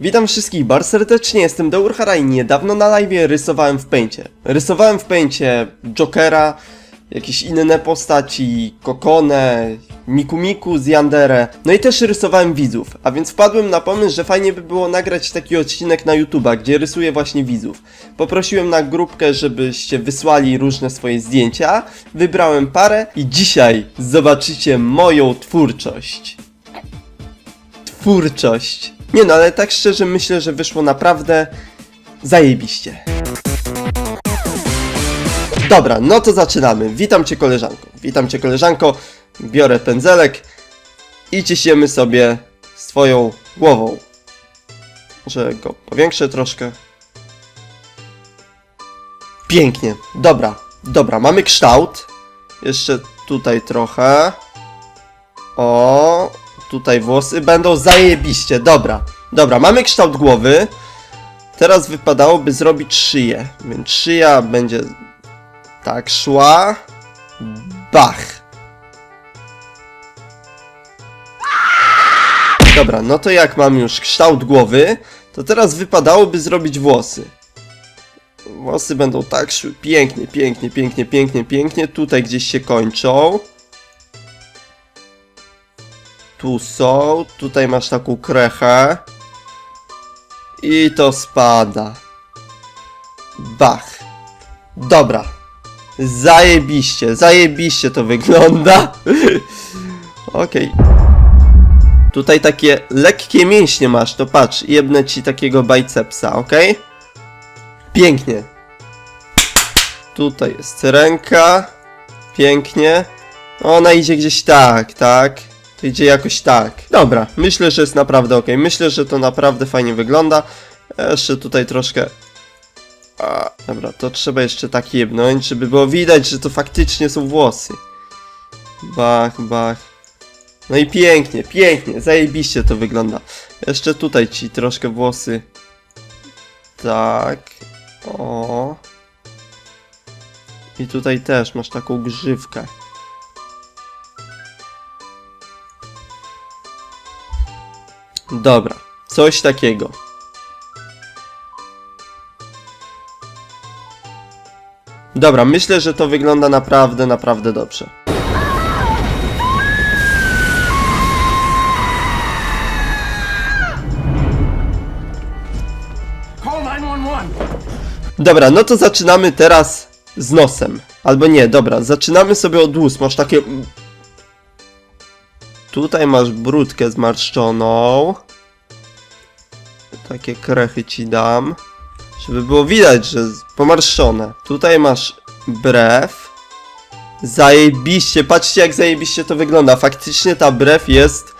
Witam wszystkich bardzo serdecznie, jestem Deurhara i niedawno na live rysowałem w Paincie. Rysowałem w Paincie Jokera, jakieś inne postaci, Kokonę, Miku Miku z Yandere, no i też rysowałem widzów, a więc wpadłem na pomysł, że fajnie by było nagrać taki odcinek na YouTube'a, gdzie rysuję właśnie widzów. Poprosiłem na grupkę, żebyście wysłali różne swoje zdjęcia, wybrałem parę i dzisiaj zobaczycie moją twórczość twórczość. Nie no, ale tak szczerze myślę, że wyszło naprawdę zajebiście. Dobra, no to zaczynamy. Witam cię koleżanko. Witam cię koleżanko. Biorę pędzelek i ciśniemy sobie swoją głową. Może go powiększę troszkę. Pięknie. Dobra, dobra, mamy kształt. Jeszcze tutaj trochę. O, tutaj włosy będą zajebiście. Dobra, dobra, mamy kształt głowy. Teraz wypadałoby zrobić szyję. Więc szyja będzie tak szła. Bach. Dobra, no to jak mam już kształt głowy, to teraz wypadałoby zrobić włosy. Włosy będą tak szły pięknie, pięknie, pięknie, pięknie, pięknie. Tutaj gdzieś się kończą. Tu są, tutaj masz taką krechę. I to spada. Bach. Dobra. Zajebiście, zajebiście to wygląda. Okej. Tutaj takie lekkie mięśnie masz, to patrz, jebnę ci takiego bicepsa, ok? Pięknie. Tutaj jest ręka. Pięknie. Ona idzie gdzieś tak, tak. To idzie jakoś tak. Dobra, myślę, że jest naprawdę ok. Myślę, że to naprawdę fajnie wygląda. Jeszcze tutaj troszkę... A, dobra, to trzeba jeszcze tak jebnąć, żeby było widać, że to faktycznie są włosy. Bach, bach. No i pięknie, pięknie, zajebiście to wygląda. Jeszcze tutaj ci troszkę włosy. Tak. O. I tutaj też masz taką grzywkę. Dobra, coś takiego. Dobra, myślę, że to wygląda naprawdę, naprawdę dobrze. Call 911. Dobra, no to zaczynamy teraz z nosem. Albo nie, dobra, zaczynamy sobie od ust. Masz takie... Tutaj masz brudkę zmarszczoną. Takie krechy ci dam. Żeby było widać, że pomarszczone. Tutaj masz brew. Zajebiście, patrzcie jak zajebiście to wygląda. Faktycznie ta brew jest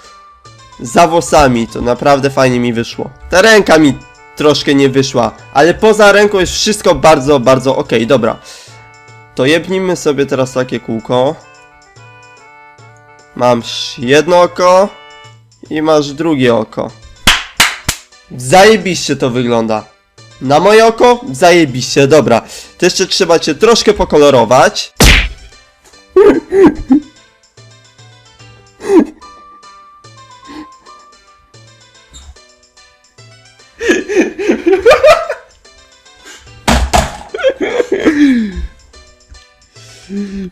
za włosami. To naprawdę fajnie mi wyszło. Ta ręka mi troszkę nie wyszła, ale poza ręką jest wszystko bardzo, bardzo ok, dobra. To jebnijmy sobie teraz takie kółko. Masz jedno oko i masz drugie oko. Zajebiście to wygląda. Na moje oko? Zajebiście, dobra. To jeszcze trzeba cię troszkę pokolorować.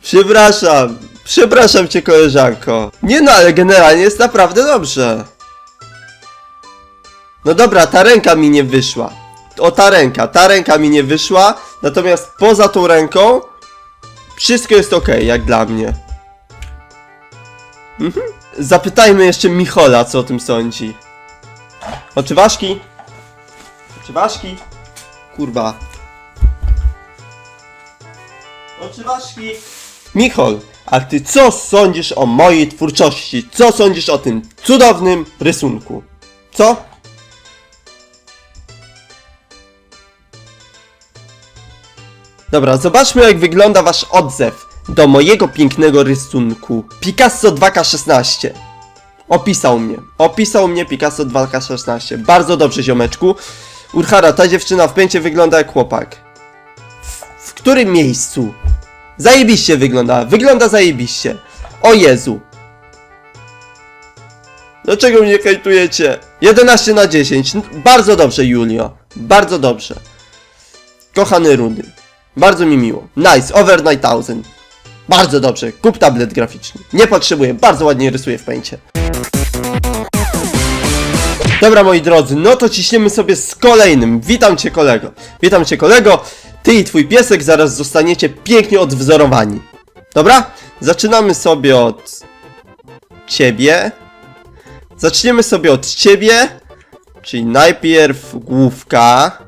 Przepraszam, przepraszam cię koleżanko. Nie no, ale generalnie jest naprawdę dobrze. No dobra, ta ręka mi nie wyszła. O ta ręka, ta ręka mi nie wyszła, natomiast poza tą ręką wszystko jest ok, jak dla mnie. Mhm. Zapytajmy jeszcze Michola, co o tym sądzi. Oczyważki? Oczyważki? Kurwa. Oczyważki. Michol, a ty co sądzisz o mojej twórczości? Co sądzisz o tym cudownym rysunku? Co? Dobra, zobaczmy jak wygląda wasz odzew do mojego pięknego rysunku. Picasso 2K16. Opisał mnie. Opisał mnie Picasso 2K16. Bardzo dobrze, ziomeczku. Urhara, ta dziewczyna w pęcie wygląda jak chłopak. W, w którym miejscu? Zajebiście wygląda. Wygląda zajebiście. O Jezu. Dlaczego mnie hejtujecie? 11 na 10. N- Bardzo dobrze, Julio. Bardzo dobrze. Kochany Rudy. Bardzo mi miło. Nice, over 9000. Bardzo dobrze, kup tablet graficzny. Nie potrzebuję, bardzo ładnie rysuję w pęcie. Dobra moi drodzy, no to ciśniemy sobie z kolejnym. Witam cię kolego. Witam cię kolego. Ty i twój piesek zaraz zostaniecie pięknie odwzorowani. Dobra? Zaczynamy sobie od ciebie. Zaczniemy sobie od ciebie. Czyli najpierw główka.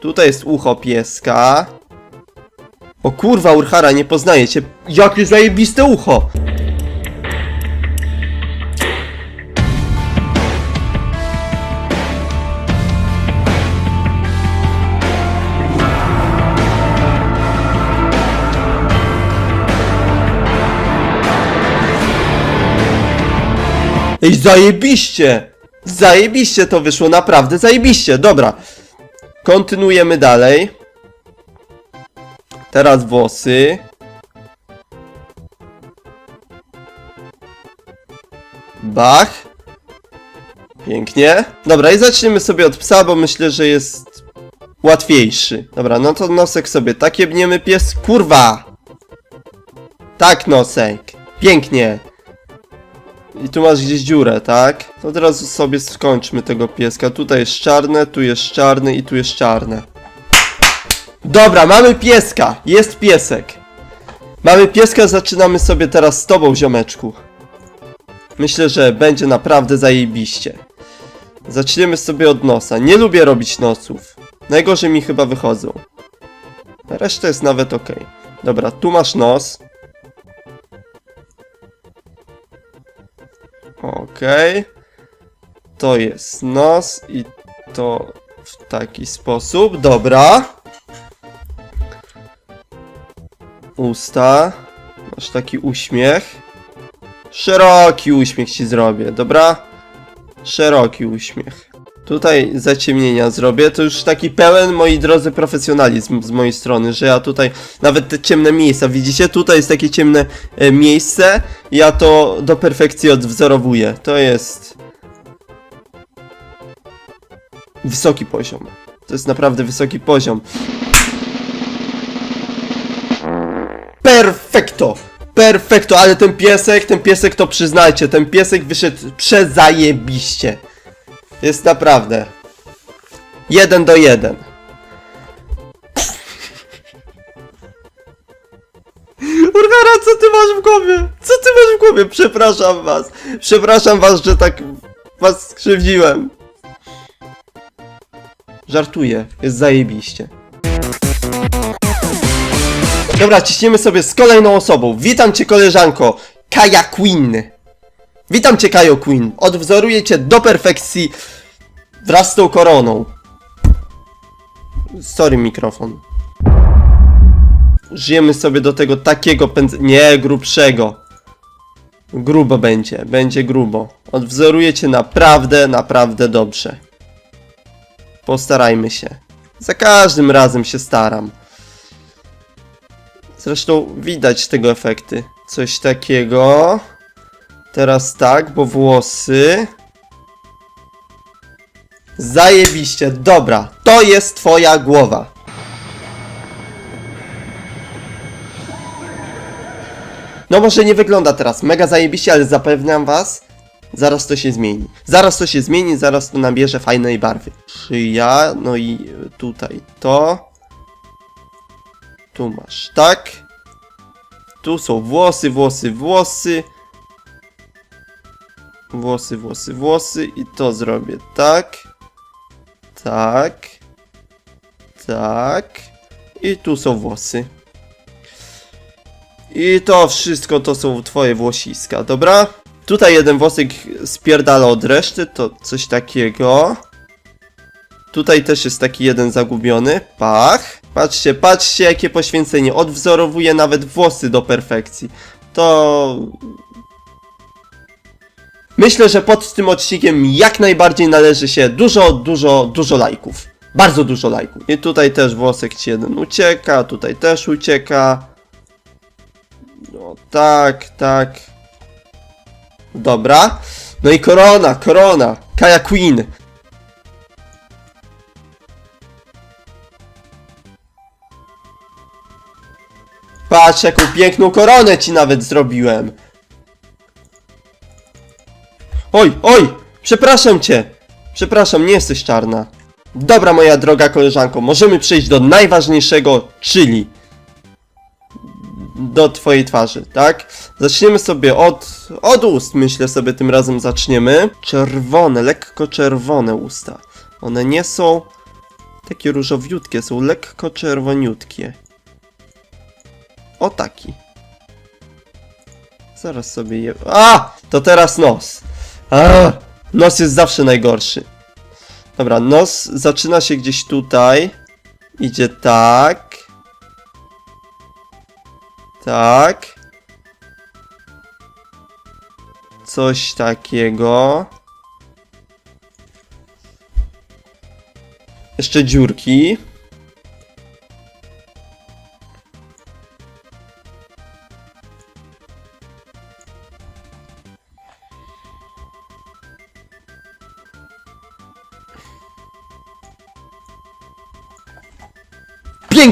Tutaj jest ucho pieska. O kurwa, Urhara, nie poznaję cię. Jakie zajebiste ucho! Ej, zajebiście! Zajebiście to wyszło, naprawdę zajebiście, dobra. Kontynuujemy dalej. Teraz włosy. Bach. Pięknie. Dobra, i zaczniemy sobie od psa, bo myślę, że jest łatwiejszy. Dobra, no to nosek sobie tak jebniemy pies. Kurwa! Tak, nosek. Pięknie. I tu masz gdzieś dziurę, tak? To teraz sobie skończmy tego pieska. Tutaj jest czarne, tu jest czarny i tu jest czarne. Dobra, mamy pieska. Jest piesek. Mamy pieska, zaczynamy sobie teraz z tobą, ziomeczku. Myślę, że będzie naprawdę zajebiście. Zaczniemy sobie od nosa. Nie lubię robić nosów. Najgorzej mi chyba wychodzą. Reszta jest nawet ok. Dobra, tu masz nos. Okej. To jest nos i to w taki sposób. Dobra. Usta. Masz taki uśmiech. Szeroki uśmiech ci zrobię, dobra? Szeroki uśmiech. Tutaj zaciemnienia zrobię. To już taki pełen, moi drodzy, profesjonalizm z mojej strony, że ja tutaj nawet te ciemne miejsca, widzicie? Tutaj jest takie ciemne e, miejsce. Ja to do perfekcji odwzorowuję. To jest wysoki poziom. To jest naprawdę wysoki poziom. Perfekto! Perfekto, ale ten piesek, ten piesek to przyznajcie, ten piesek wyszedł przezajebiście. Jest naprawdę. Jeden do jeden. Urgara, co ty masz w głowie? Co ty masz w głowie? Przepraszam was. Przepraszam was, że tak was skrzywdziłem. Żartuję, jest zajebiście. Dobra, ciśniemy sobie z kolejną osobą. Witam cię koleżanko, Kaja Queen. Witam cię Kajo Queen. Odwzoruję cię do perfekcji wraz z tą koroną. Sorry mikrofon. Użyjemy sobie do tego takiego pędz... Nie, grubszego. Grubo będzie, będzie grubo. Odwzoruję cię naprawdę, naprawdę dobrze. Postarajmy się. Za każdym razem się staram. Zresztą widać tego efekty. Coś takiego. Teraz tak, bo włosy. Zajebiście, dobra. To jest twoja głowa. No może nie wygląda teraz mega zajebiście, ale zapewniam was, zaraz to się zmieni. Zaraz to się zmieni, zaraz to nabierze fajnej barwy. Szyja, no i tutaj to. Tu masz tak. Tu są włosy, włosy, włosy. Włosy, włosy, włosy. I to zrobię tak. Tak. Tak. I tu są włosy. I to wszystko to są twoje włosiska, dobra? Tutaj jeden włosek spierdala od reszty, to coś takiego. Tutaj też jest taki jeden zagubiony. Pach. Patrzcie, patrzcie jakie poświęcenie. Odwzorowuje nawet włosy do perfekcji. To... Myślę, że pod tym odcinkiem jak najbardziej należy się dużo, dużo, dużo lajków. Bardzo dużo lajków. I tutaj też włosek ci jeden ucieka, tutaj też ucieka. No tak, tak. Dobra. No i korona, korona. Kaja Queen. Patrz, jaką piękną koronę ci nawet zrobiłem. Oj, oj, przepraszam cię. Przepraszam, nie jesteś czarna. Dobra, moja droga koleżanko, możemy przejść do najważniejszego, czyli do twojej twarzy, tak? Zaczniemy sobie od, od ust, myślę sobie tym razem zaczniemy. Czerwone, lekko czerwone usta. One nie są takie różowiutkie, są lekko czerwoniutkie. O taki. Zaraz sobie je... A! To teraz nos. A! Nos jest zawsze najgorszy. Dobra, nos zaczyna się gdzieś tutaj. Idzie tak. Tak. Coś takiego. Jeszcze dziurki.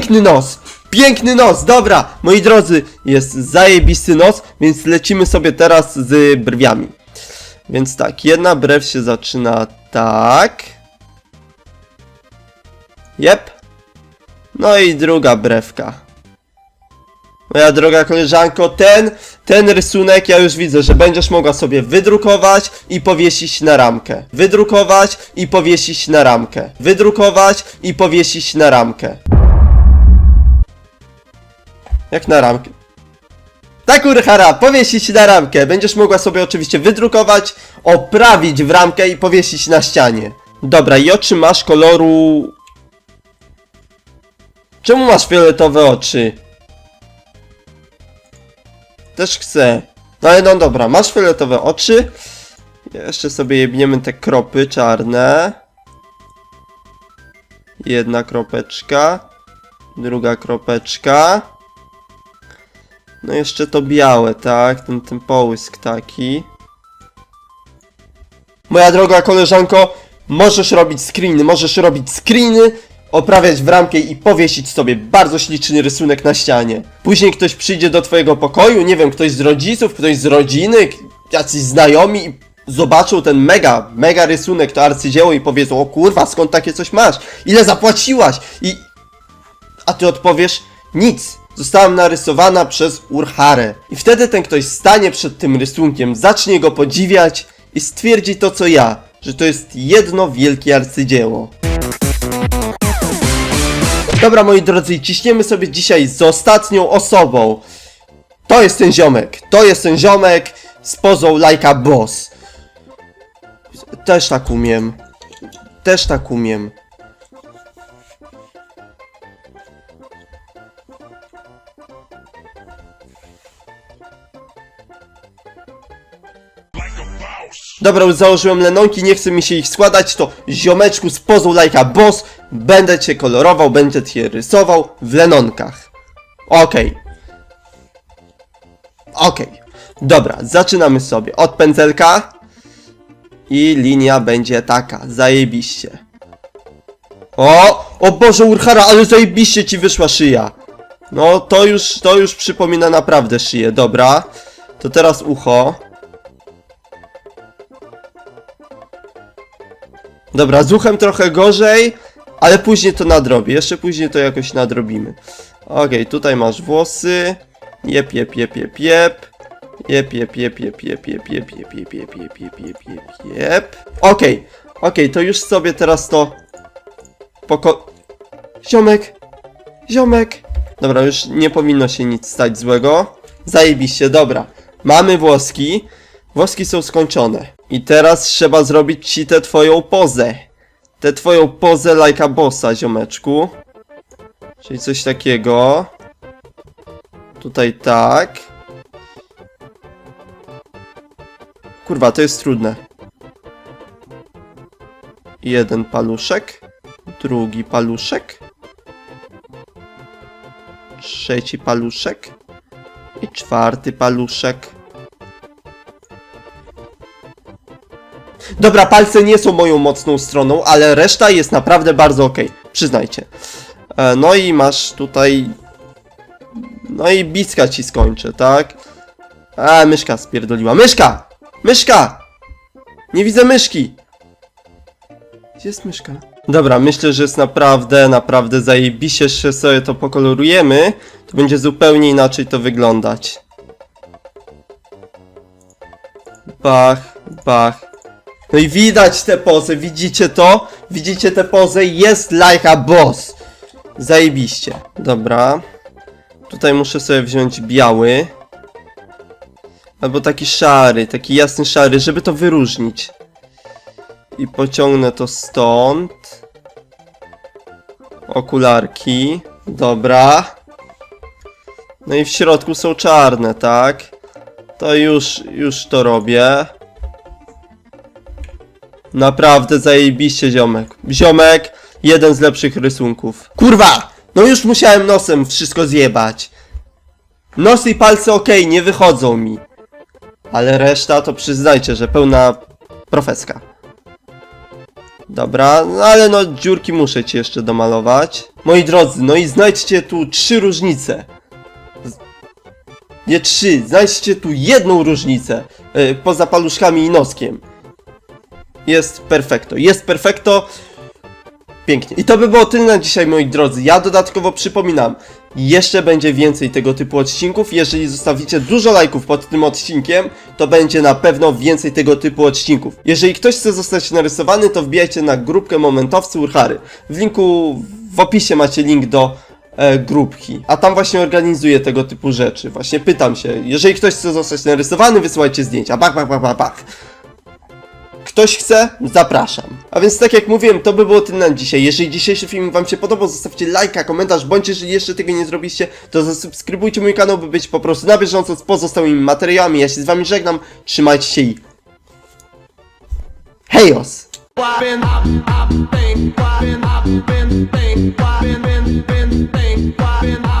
Piękny nos! Piękny nos! Dobra, moi drodzy, jest zajebisty nos, więc lecimy sobie teraz z brwiami. Więc tak, jedna brew się zaczyna tak. Jep. No i druga brewka. Moja droga koleżanko, ten, ten rysunek ja już widzę, że będziesz mogła sobie wydrukować i powiesić na ramkę. Wydrukować i powiesić na ramkę. Wydrukować i powiesić na ramkę. Jak na ramkę. Tak, Urhara, powiesić na ramkę. Będziesz mogła sobie oczywiście wydrukować, oprawić w ramkę i powiesić na ścianie. Dobra, i oczy masz koloru... Czemu masz fioletowe oczy? Też chcę. No ale no dobra, masz fioletowe oczy. Jeszcze sobie jebniemy te kropy czarne. Jedna kropeczka. Druga kropeczka. No jeszcze to białe, tak? Ten, ten połysk taki. Moja droga koleżanko, możesz robić screeny, możesz robić screeny, oprawiać w ramkę i powiesić sobie bardzo śliczny rysunek na ścianie. Później ktoś przyjdzie do twojego pokoju, nie wiem, ktoś z rodziców, ktoś z rodziny, jacyś znajomi i zobaczą ten mega, mega rysunek, to arcydzieło i powiedzą, o kurwa, skąd takie coś masz? Ile zapłaciłaś? I, a ty odpowiesz nic. Zostałam narysowana przez Urharę. I wtedy ten ktoś stanie przed tym rysunkiem, zacznie go podziwiać i stwierdzi to co ja, że to jest jedno wielkie arcydzieło. Dobra moi drodzy, ciśniemy sobie dzisiaj z ostatnią osobą. To jest ten ziomek, to jest ten ziomek z pozą like a boss. Też tak umiem. Też tak umiem. Dobra, już założyłem lenonki, nie chce mi się ich składać, to ziomeczku z pozą lajka boss, będę cię kolorował, będę cię rysował w lenonkach. Okej. Okej. Dobra, zaczynamy sobie od pędzelka i linia będzie taka, zajebiście. O, o Boże Urhara, ale zajebiście ci wyszła szyja. No, to już, to już przypomina naprawdę szyję, dobra. To teraz ucho. Dobra, z uchem trochę gorzej, ale później to nadrobię. Jeszcze później to jakoś nadrobimy. Okej, tutaj masz włosy. Jep, jep, jep, jep. Jep, jep, jep, jep, jep, jep, jep, jep, jep, jep, jep, jep, jep, jep, jep. Okej, okej, to już sobie teraz to... Poko... Ziomek! Ziomek! Dobra, już nie powinno się nic stać złego. Zajebiście, dobra. Mamy włoski. Włoski są skończone. I teraz trzeba zrobić ci tę twoją pozę. Tę twoją pozę lajka bossa, ziomeczku. Czyli coś takiego. Tutaj tak. Kurwa, to jest trudne. Jeden paluszek. Drugi paluszek. Trzeci paluszek. I czwarty paluszek. Dobra, palce nie są moją mocną stroną, ale reszta jest naprawdę bardzo okej. Przyznajcie. E, no i masz tutaj... No i bicka ci skończy, tak? A, myszka spierdoliła. Myszka! Myszka! Nie widzę myszki! Gdzie jest myszka? Dobra, myślę, że jest naprawdę, naprawdę zajebiście, że sobie to pokolorujemy, to będzie zupełnie inaczej to wyglądać. Bach, bach. No i widać te pozy, widzicie to? Widzicie te pozy? Jest like a boss! Zajebiście. Dobra. Tutaj muszę sobie wziąć biały. Albo taki szary, taki jasny szary, żeby to wyróżnić. I pociągnę to stąd. Okularki. Dobra. No i w środku są czarne, tak? To już, już to robię. Naprawdę zajebiście ziomek. Ziomek, jeden z lepszych rysunków. Kurwa! No już musiałem nosem wszystko zjebać. Nos i palce okej, nie wychodzą mi. Ale reszta to przyznajcie, że pełna profeska. Dobra, no ale no dziurki muszę ci jeszcze domalować. Moi drodzy, no i znajdźcie tu trzy różnice. Nie trzy, znajdźcie tu jedną różnicę. Yy, poza paluszkami i noskiem. Jest perfekto, jest perfekto. Pięknie. I to by było tyle na dzisiaj, moi drodzy. Ja dodatkowo przypominam, jeszcze będzie więcej tego typu odcinków. Jeżeli zostawicie dużo lajków pod tym odcinkiem, to będzie na pewno więcej tego typu odcinków. Jeżeli ktoś chce zostać narysowany, to wbijajcie na grupkę Momentowcy Urchary. W linku w opisie macie link do e, grupki. A tam właśnie organizuję tego typu rzeczy. Właśnie pytam się, jeżeli ktoś chce zostać narysowany, wysyłajcie zdjęcia. Bach, bach, bach, bach, bach. Ktoś chce? Zapraszam. A więc tak jak mówiłem, to by było tyle na dzisiaj. Jeżeli dzisiejszy film wam się podobał, zostawcie lajka, komentarz, bądź jeżeli jeszcze tego nie zrobiliście, to zasubskrybujcie mój kanał, by być po prostu na bieżąco z pozostałymi materiałami. Ja się z wami żegnam, trzymajcie się i... Hejos! been, been, been, been, been, been, been, been,